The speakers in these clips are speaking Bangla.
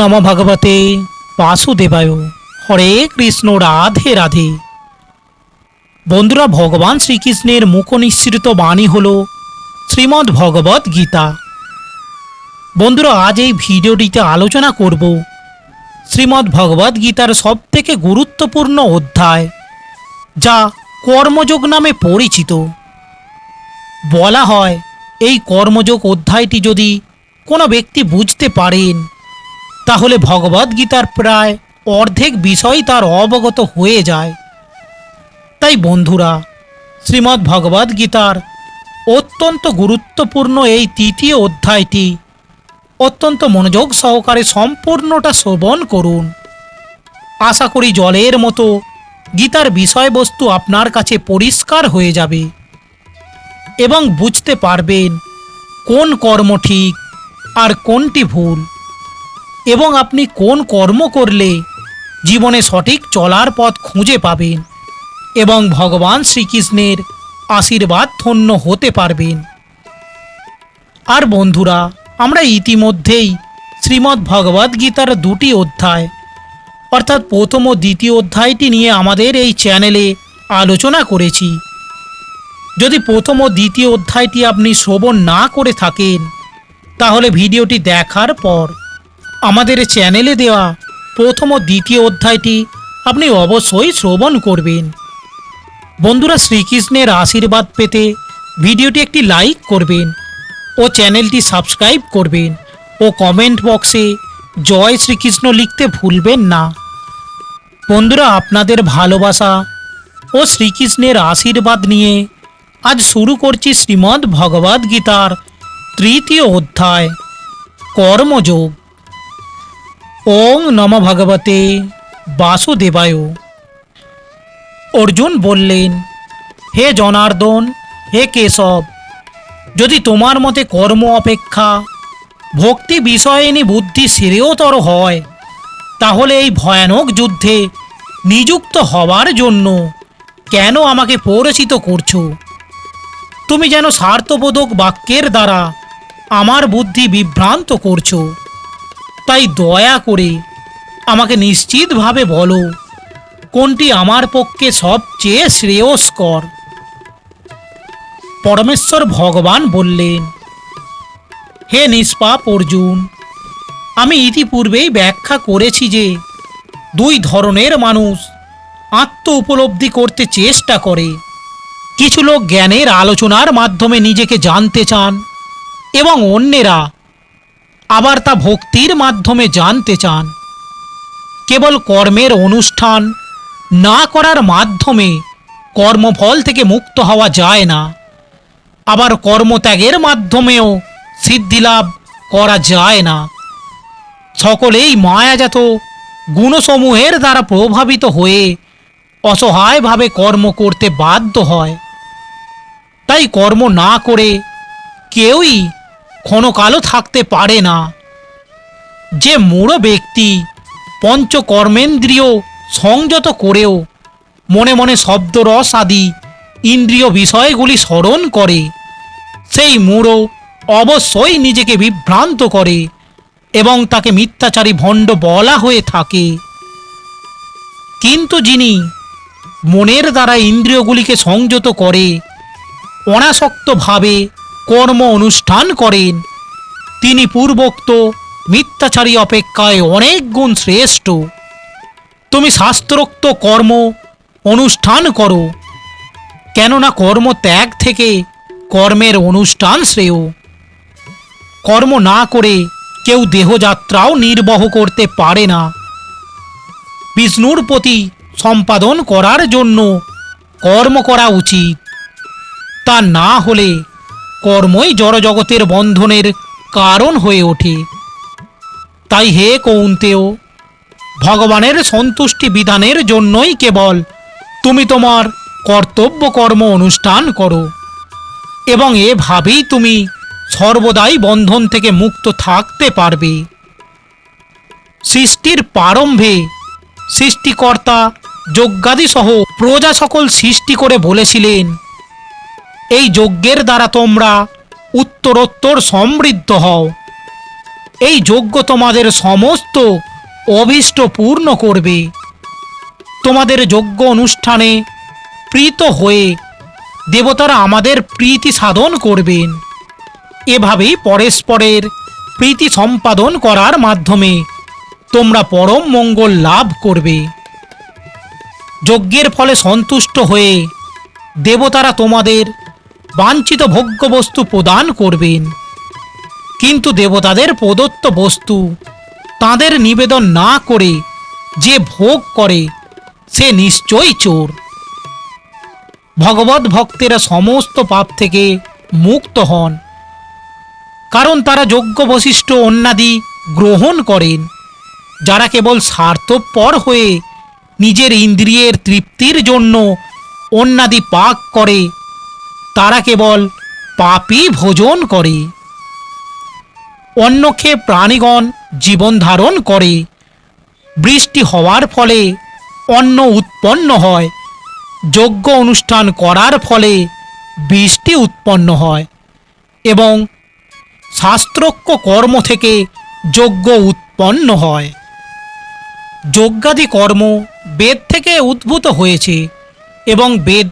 নম ভগবতে বাসুদেবায়। হরে কৃষ্ণ, রাধে রাধে। বন্ধুরা, ভগবান শ্রীকৃষ্ণের মুখ নিঃসৃত বাণী হল শ্রীমদ্ ভগবত গীতা। বন্ধুরা, আজ এই ভিডিওটিতে আলোচনা করব শ্রীমদ্ ভগবত গীতার সবথেকে গুরুত্বপূর্ণ অধ্যায়, যা কর্মযোগ নামে পরিচিত। বলা হয়, এই কর্মযোগ অধ্যায়টি যদি কোনো ব্যক্তি বুঝতে পারেন তাহলে ভগবদ্গীতার প্রায় অর্ধেক বিষয় তার অবগত হয়ে যায়। তাই বন্ধুরা, শ্রীমদ্ ভগবদ্গীতার অত্যন্ত গুরুত্বপূর্ণ এই তৃতীয় অধ্যায়টি অত্যন্ত মনোযোগ সহকারে সম্পূর্ণটা শ্রবণ করুন। আশা করি জলের মতো গীতার বিষয়বস্তু আপনার কাছে পরিষ্কার হয়ে যাবে এবং বুঝতে পারবেন কোন কর্ম ঠিক আর কোনটি ভুল। এবং আপনি কোন কর্ম করলে জীবনে সঠিক চলার পথ খুঁজে পাবেন এবং ভগবান শ্রীকৃষ্ণের আশীর্বাদ ধন্য হতে পারবেন। আর বন্ধুরা, আমরা ইতিমধ্যেই শ্রীমদ্ ভগবদ্ গীতার দুটি অধ্যায়, অর্থাৎ প্রথম ও দ্বিতীয় অধ্যায়টি নিয়ে আমাদের এই চ্যানেলে আলোচনা করেছি। যদি প্রথম ও দ্বিতীয় অধ্যায়টি আপনি শ্রবণ না করে থাকেন, তাহলে ভিডিওটি দেখার পর আমাদের চ্যানেলে দেওয়া প্রথম ও দ্বিতীয় অধ্যায়টি আপনি অবশ্যই শ্রবণ করবেন। বন্ধুরা শ্রীকৃষ্ণের আশীর্বাদ পেতে ভিডিওটি একটি লাইক করবেন ও চ্যানেলটি সাবস্ক্রাইব করবেন ও কমেন্ট বক্সে জয় শ্রীকৃষ্ণ লিখতে ভুলবেন না। বন্ধুরা, আপনাদের ভালোবাসা ও শ্রীকৃষ্ণের আশীর্বাদ নিয়ে আজ শুরু করছি শ্রীমদ্ ভগবদ্গীতার তৃতীয় অধ্যায়, কর্মযোগ। ওং নম ভগবতে বাসুদেবায়। অর্জুন বললেন, হে জনার্দন, হে কেশব, যদি তোমার মতে কর্ম অপেক্ষা, ভক্তি বিষয়িনী বুদ্ধি শ্রেয়তর হয়, তাহলে এই ভয়ানক যুদ্ধে নিযুক্ত হওয়ার জন্য কেন আমাকে পরিচিত করছ? তুমি যেন স্বার্থবোধক বাক্যের দ্বারা আমার বুদ্ধি বিভ্রান্ত করছ। তাই দয়া করে আমাকে নিশ্চিতভাবে বলো, কোনটি আমার পক্ষে সবচেয়ে শ্রেয়স্কর? পরমেশ্বর ভগবান বললেন, হে নিষ্পাপ অর্জুন, আমি ইতিপূর্বেই ব্যাখ্যা করেছি যে দুই ধরনের মানুষ আত্ম উপলব্ধি করতে চেষ্টা করে। কিছু লোক জ্ঞানের আলোচনার মাধ্যমে নিজেকে জানতে চান এবং অন্যেরা আবার তা ভক্তির মাধ্যমে জানতে চান। কেবল কর্মের অনুষ্ঠান না করার মাধ্যমে কর্মফল থেকে মুক্ত হওয়া যায় না। আবার কর্মত্যাগের মাধ্যমেও সিদ্ধিলাভ করা যায় না। সকলেই মায়াজাত গুণসমূহের দ্বারা প্রভাবিত হয়ে অসহায়ভাবে কর্ম করতে বাধ্য হয়। তাই কর্ম না করে কেউই ক্ষণকালও থাকতে পারে না। যে মূঢ় ব্যক্তি পঞ্চকর্মেন্দ্রিয় সংযত করেও মনে মনে শব্দরস আদি ইন্দ্রিয় বিষয়গুলি স্মরণ করে, সেই মূঢ় অবশ্যই নিজেকে বিভ্রান্ত করে এবং তাকে মিথ্যাচারী ভণ্ড বলা হয়ে থাকে। কিন্তু যিনি মনের দ্বারা ইন্দ্রিয়গুলিকে সংযত করে, অনাসক্তভাবে কর্ম অনুষ্ঠান করেন। তিনি পূর্বোক্ত মিথ্যাচারী অপেক্ষায় অনেক গুণ শ্রেষ্ঠ। তুমি শাস্ত্রোক্ত কর্ম অনুষ্ঠান করো, কেননা কর্ম ত্যাগ থেকে কর্মের অনুষ্ঠান শ্রেয়। কর্ম না করে কেউ দেহযাত্রাও নির্বহ করতে পারে না। বিষ্ণুর প্রতি সম্পাদন করার জন্য কর্ম করা উচিত। তা না হলে কর্মই জড়জগতের বন্ধনের কারণ হয়ে ওঠে। তাই হে কৌন্তেয়, ভগবানের সন্তুষ্টি বিধানের জন্যই কেবল তুমি তোমার কর্তব্য কর্ম অনুষ্ঠান করো এবং এভাবেই তুমি সর্বদাই বন্ধন থেকে মুক্ত থাকতে পারবে। সৃষ্টির প্রারম্ভে সৃষ্টিকর্তা যজ্ঞাদি সহ প্রজা সকল সৃষ্টি করে বলেছিলেন এই যজ্ঞের দ্বারা তোমরা উত্তরোত্তর সমৃদ্ধ হও। এই যজ্ঞ তোমাদের সমস্ত অভীষ্ট পূর্ণ করবে। তোমাদের যজ্ঞ অনুষ্ঠানে প্রীত হয়ে দেবতারা আমাদের প্রীতি সাধন করবেন। এভাবেই পরস্পরের প্রীতি সম্পাদন করার মাধ্যমে তোমরা পরম মঙ্গল লাভ করবে। যজ্ঞের ফলে সন্তুষ্ট হয়ে দেবতারা তোমাদের বাঞ্ছিত ভোগ্য বস্তু প্রদান করবেন। কিন্তু দেবতাদের প্রদত্ত বস্তু তাদের নিবেদন না করে যে ভোগ করে, সে নিশ্চয়ই চোর। ভগবত ভক্তেরা সমস্ত পাপ থেকে মুক্ত হন। কারণ তারা যোগ্য বশিষ্ঠ অন্যাদি গ্রহণ করেন, যারা কেবল স্বার্থপর হয়ে নিজের ইন্দ্রিয়ের তৃপ্তির জন্য অন্যাদি পাক করে তারা কেবল পাপই ভোজন করে। খেয়ে প্রাণীগণ জীবন ধারণ করে। বৃষ্টি হওয়ার ফলে অন্ন উৎপন্ন হয়। যজ্ঞ অনুষ্ঠান করার ফলে বৃষ্টি উৎপন্ন হয় এবং শাস্ত্রোক্ত কর্ম থেকে যজ্ঞ উৎপন্ন হয়। যজ্ঞাদি কর্ম বেদ থেকে উদ্ভূত হয়েছে এবং বেদ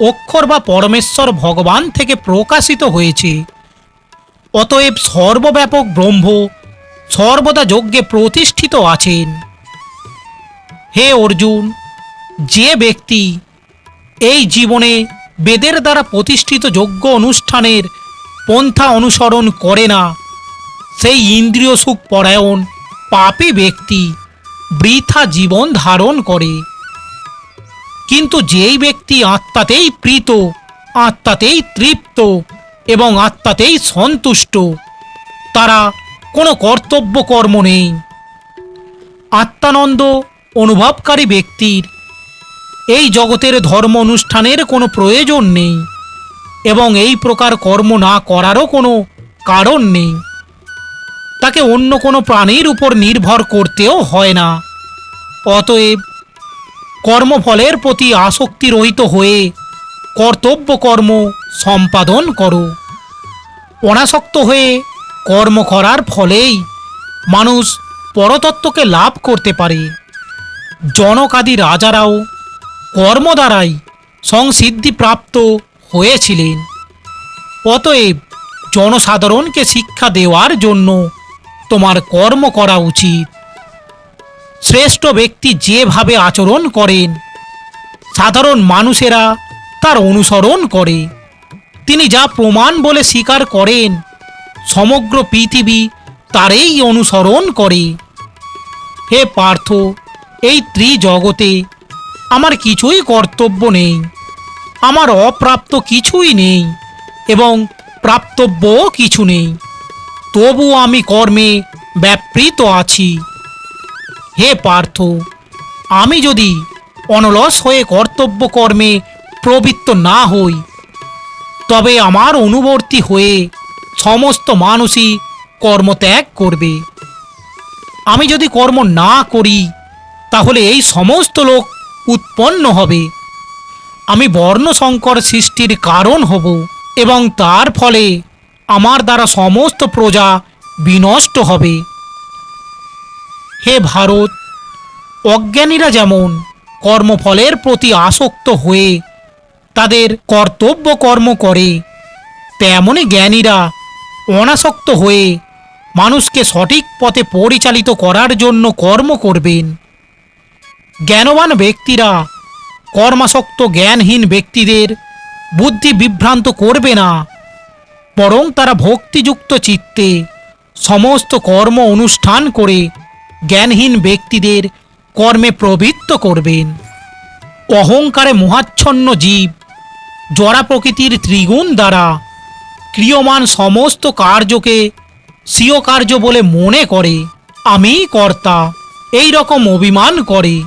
অক্ষর বা পরমেশ্বর ভগবান থেকে প্রকাশিত হয়েছে। অতএব সর্বব্যাপক ব্রহ্ম, সর্বদা যজ্ঞে প্রতিষ্ঠিত আছেন। হে অর্জুন, যে ব্যক্তি এই জীবনে বেদের দ্বারা প্রতিষ্ঠিত যজ্ঞ অনুষ্ঠানের পন্থা অনুসরণ করে না, সেই ইন্দ্রিয় সুখ পরায়ণ পাপী ব্যক্তি বৃথা জীবন ধারণ করে। কিন্তু যেই ব্যক্তি আত্মাতেই প্রীত, আত্মাতেই তৃপ্ত এবং আত্মাতেই সন্তুষ্ট, তারা কোনো কর্তব্য কর্ম নেই। আত্মানন্দ অনুভবকারী ব্যক্তির এই জগতের ধর্ম অনুষ্ঠানের কোনো প্রয়োজন নেই এবং এই প্রকার কর্ম না করারও কোনো কারণ নেই। তাকে অন্য কোনো প্রাণীর উপর নির্ভর করতেও হয় না। অতএব কর্মফলের প্রতি আসক্তি রহিত হয়ে কর্তব্য কর্ম সম্পাদন করো। অনাসক্ত হয়ে কর্ম করার ফলেই মানুষ পরতত্ত্বকে লাভ করতে পারে। জনকাদি রাজারাও কর্ম দ্বারাই সংসিদ্ধিপ্রাপ্ত হয়েছিলেন। অতএব জনসাধারণকে শিক্ষা দেওয়ার জন্য তোমার কর্ম করা উচিত। শ্রেষ্ঠ ব্যক্তি যেভাবে আচরণ করেন, সাধারণ মানুষেরা তার অনুসরণ করে। তিনি যা প্রমাণ বলে স্বীকার করেন, সমগ্র পৃথিবী তারেই অনুসরণ করে। হে পার্থ, এই ত্রিজগতে আমার কিছুই কর্তব্য নেই, আমার অপ্রাপ্ত কিছুই নেই এবং প্রাপ্তব্যও কিছু নেই। তবু আমি কর্মে ব্যাপৃত আছি। হে পার্থ, আমি যদি অনলস হয়ে কর্তব্য কর্মে প্রবৃত্ত না হই, তবে আমার অনুবর্তী হয়ে সমস্ত মানুষই কর্মত্যাগ করবে। আমি যদি কর্ম না করি, তাহলে এই সমস্ত লোক উৎপন্ন হবে। আমি বর্ণসংকর সৃষ্টির কারণ হব এবং তার ফলে আমার দ্বারা সমস্ত প্রজা বিনষ্ট হবে। হে ভারত, অজ্ঞানীরা যেমন কর্মফলের প্রতি আসক্ত হয়ে তাদের কর্তব্য কর্ম করে তেমনই জ্ঞানীরা অনাসক্ত হয়ে মানুষকে সঠিক পথে পরিচালিত করার জন্য কর্ম করবেন। জ্ঞানবান ব্যক্তিরা কর্মাসক্ত জ্ঞানহীন ব্যক্তিদের বুদ্ধি বিভ্রান্ত করবে না, বরং তারা ভক্তিযুক্ত চিত্তে সমস্ত কর্ম অনুষ্ঠান করে জ্ঞানহীন ব্যক্তিদের কর্মে প্রবৃত্ত করবেন। অহংকারে মোহাচ্ছন্ন জীব, জরা প্রকৃতির ত্রিগুণ দ্বারা ক্রিয়মান সমস্ত কার্যকে স্বীয় কার্য বলে মনে করে, আমিই কর্তা, এই রকম অভিমান করে।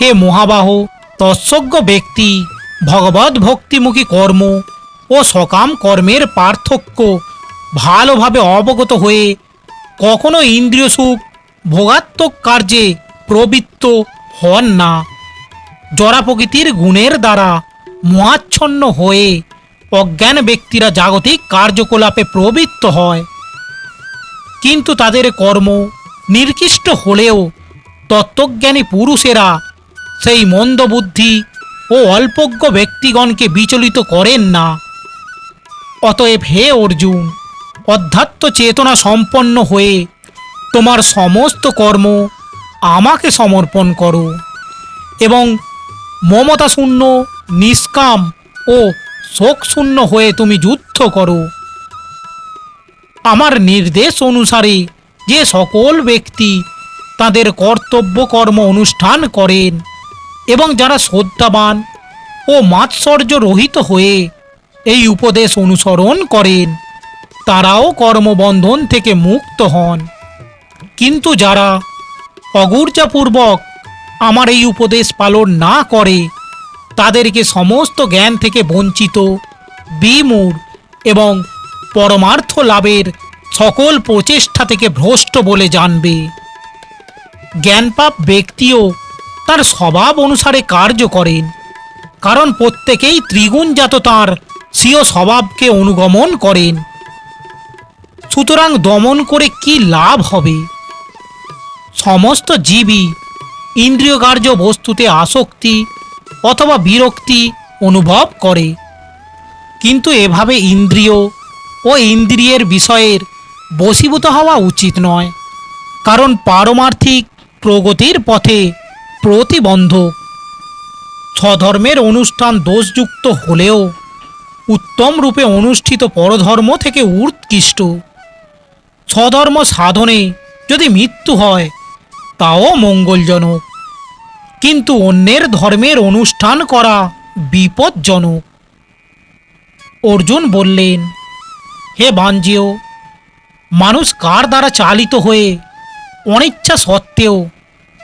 হে মহাবাহ, তৎসজ্ঞ ব্যক্তি, ভগবত ভক্তিমুখী কর্ম ও সকাম কর্মের পার্থক্য ভালোভাবে অবগত হয়ে কখনো ইন্দ্রিয় সুখ ভোগাত্মক কার্যে প্রবৃত্ত হন না। জরা প্রকৃতির গুণের দ্বারা মোহাচ্ছন্ন হয়ে অজ্ঞান ব্যক্তিরা জাগতিক কার্যকলাপে প্রবৃত্ত হয়। কিন্তু তাদের কর্ম নির্দিষ্ট হলেও তত্ত্বজ্ঞানী পুরুষেরা সেই মন্দবুদ্ধি ও অল্পজ্ঞ ব্যক্তিগণকে বিচলিত করেন না। অতএব হে অর্জুন, অধ্যাত্ম চেতনা সম্পন্ন হয়ে তোমার সমস্ত কর্ম আমাকে সমর্পণ করো। এবং মমতাশূন্য, নিষ্কাম ও শোকশূন্য হয়ে তুমি যুদ্ধ করো। আমার নির্দেশ অনুসারে যে সকল ব্যক্তি তাদের কর্তব্য কর্ম অনুষ্ঠান করেন এবং যারা শ্রদ্ধাবান ও মাৎসর্য রহিত হয়ে এই উপদেশ অনুসরণ করেন, তারাও কর্মবন্ধন থেকে মুক্ত হন। কিন্তু যারা অগুর্জাপূর্বক আমার এই উপদেশ পালন না করে, তাদেরকে সমস্ত জ্ঞান থেকে বঞ্চিত বিমূর এবং পরমার্থ লাভের সকল প্রচেষ্টা থেকে ভ্রষ্ট বলে জানবে। জ্ঞানপাপ ব্যক্তিও তার স্বভাব অনুসারে কার্য করেন, কারণ প্রত্যেকেই ত্রিগুণজাত তাঁর স্বীয় স্বভাবকে অনুগমন করেন। সুতরাং দমন করে কি লাভ হবে? সমস্ত জীবই ইন্দ্রিয়কার্য বস্তুতে আসক্তি অথবা বিরক্তি অনুভব করে। কিন্তু এভাবে ইন্দ্রিয় ও ইন্দ্রিয়ের বিষয়ের বশীভূত হওয়া উচিত নয়, কারণ পারমার্থিক প্রগতির পথে প্রতিবন্ধক স্বধর্মের অনুষ্ঠান দোষযুক্ত হলেও উত্তম রূপে অনুষ্ঠিত পরধর্ম থেকে উৎকৃষ্ট। স্বধর্ম সাধনে যদি মৃত্যু হয় তাও মঙ্গলজনক। কিন্তু অন্যের ধর্মের অনুষ্ঠান করা বিপজ্জনক। অর্জুন বললেন, হে বাঞ্জিও, মানুষ কার দ্বারা চালিত হয়ে অনিচ্ছা সত্ত্বেও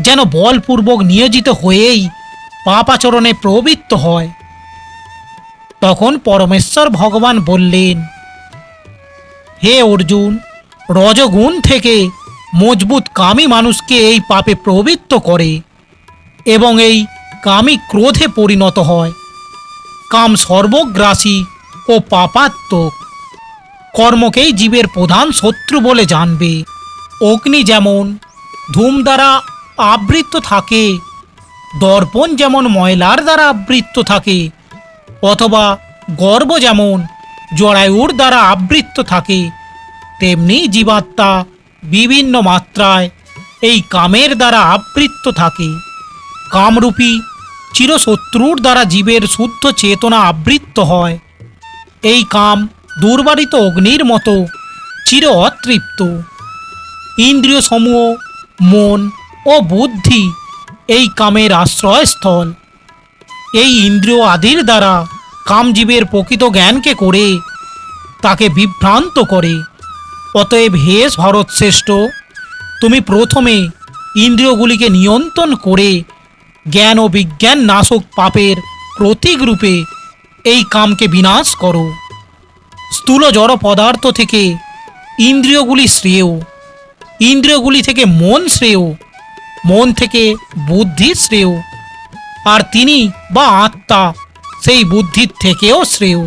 যেন বলপূর্বক নিয়োজিত হয়েই পাপাচরণে প্রবৃত্ত হয়? তখন পরমেশ্বর ভগবান বললেন, হে অর্জুন, রজগুণ থেকে মজবুত কামী মানুষকে এই পাপে প্রবৃত্ত করে এবং এই কামী ক্রোধে পরিণত হয়। কাম সর্বগ্রাসী ও পাপাত্মক। কর্মকেই জীবের প্রধান শত্রু বলে জানবে। অগ্নি যেমন ধূম দ্বারা আবৃত থাকে, দর্পণ যেমন ময়লার দ্বারা আবৃত থাকে, অথবা গর্ব যেমন জরায়ুর দ্বারা আবৃত থাকে, তেমনি জীবাত্মা বিভিন্ন মাত্রায় এই কামের দ্বারা আবৃত থাকে। কামরূপী চিরশত্রুর দ্বারা জীবের শুদ্ধ চেতনা আবৃত্ত হয়। এই কাম দুর্বারিত অগ্নির মতো চির অতৃপ্ত। ইন্দ্রিয় সমূহ মন ও বুদ্ধি এই কামের আশ্রয়স্থল। এই ইন্দ্রিয় আদির দ্বারা কামজীবের প্রকৃত জ্ঞানকে করে তাকে বিভ্রান্ত করে। অতএব হে ভরত শ্রেষ্ঠ, তুমি প্রথমে ইন্দ্রিয়গুলিকে নিয়ন্ত্রণ করে জ্ঞান ও বিজ্ঞান নাশক পাপের প্রতীক রূপে এই কামকে বিনাশ করো। স্থূল জড় পদার্থ থেকে ইন্দ্রিয়গুলি শ্রেয়, ইন্দ্রিয়গুলি থেকে মন শ্রেয়, মন থেকে বুদ্ধি শ্রেয়, আর তিনি বা আত্মা সেই বুদ্ধির থেকেও শ্রেয়।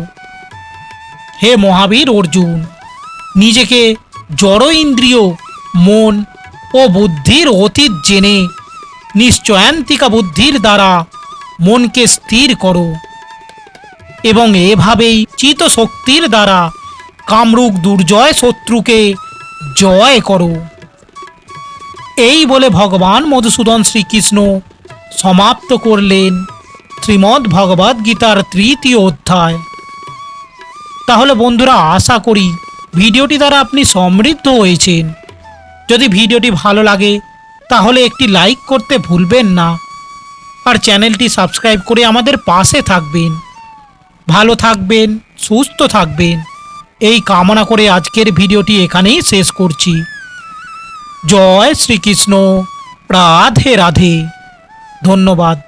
হে মহাবীর অর্জুন নিজেকে জড় ইন্দ্রিয় মন ও বুদ্ধির অতীত জেনে, নিশ্চয়ান্তিকা বুদ্ধির দ্বারা মনকে স্থির করো এবং এভাবেই চিত শক্তির দ্বারা কামরূপ দুর্জয় শত্রুকে জয় করো। এই বলে ভগবান মধুসূদন শ্রীকৃষ্ণ সমাপ্ত করলেন শ্রীমদ্ ভগবদ্গীতার তৃতীয় অধ্যায়। তাহলে বন্ধুরা, আশা করি ভিডিওটি দ্বারা আপনি সমৃদ্ধ হয়েছেন। যদি ভিডিওটি ভালো লাগে, তাহলে একটি লাইক করতে ভুলবেন না। আর চ্যানেলটি সাবস্ক্রাইব করে আমাদের পাশে থাকবেন। ভালো থাকবেন, সুস্থ থাকবেন। এই কামনা করে আজকের ভিডিওটি এখানেই শেষ করছি। জয় শ্রীকৃষ্ণ। রাধে রাধে। ধন্যবাদ।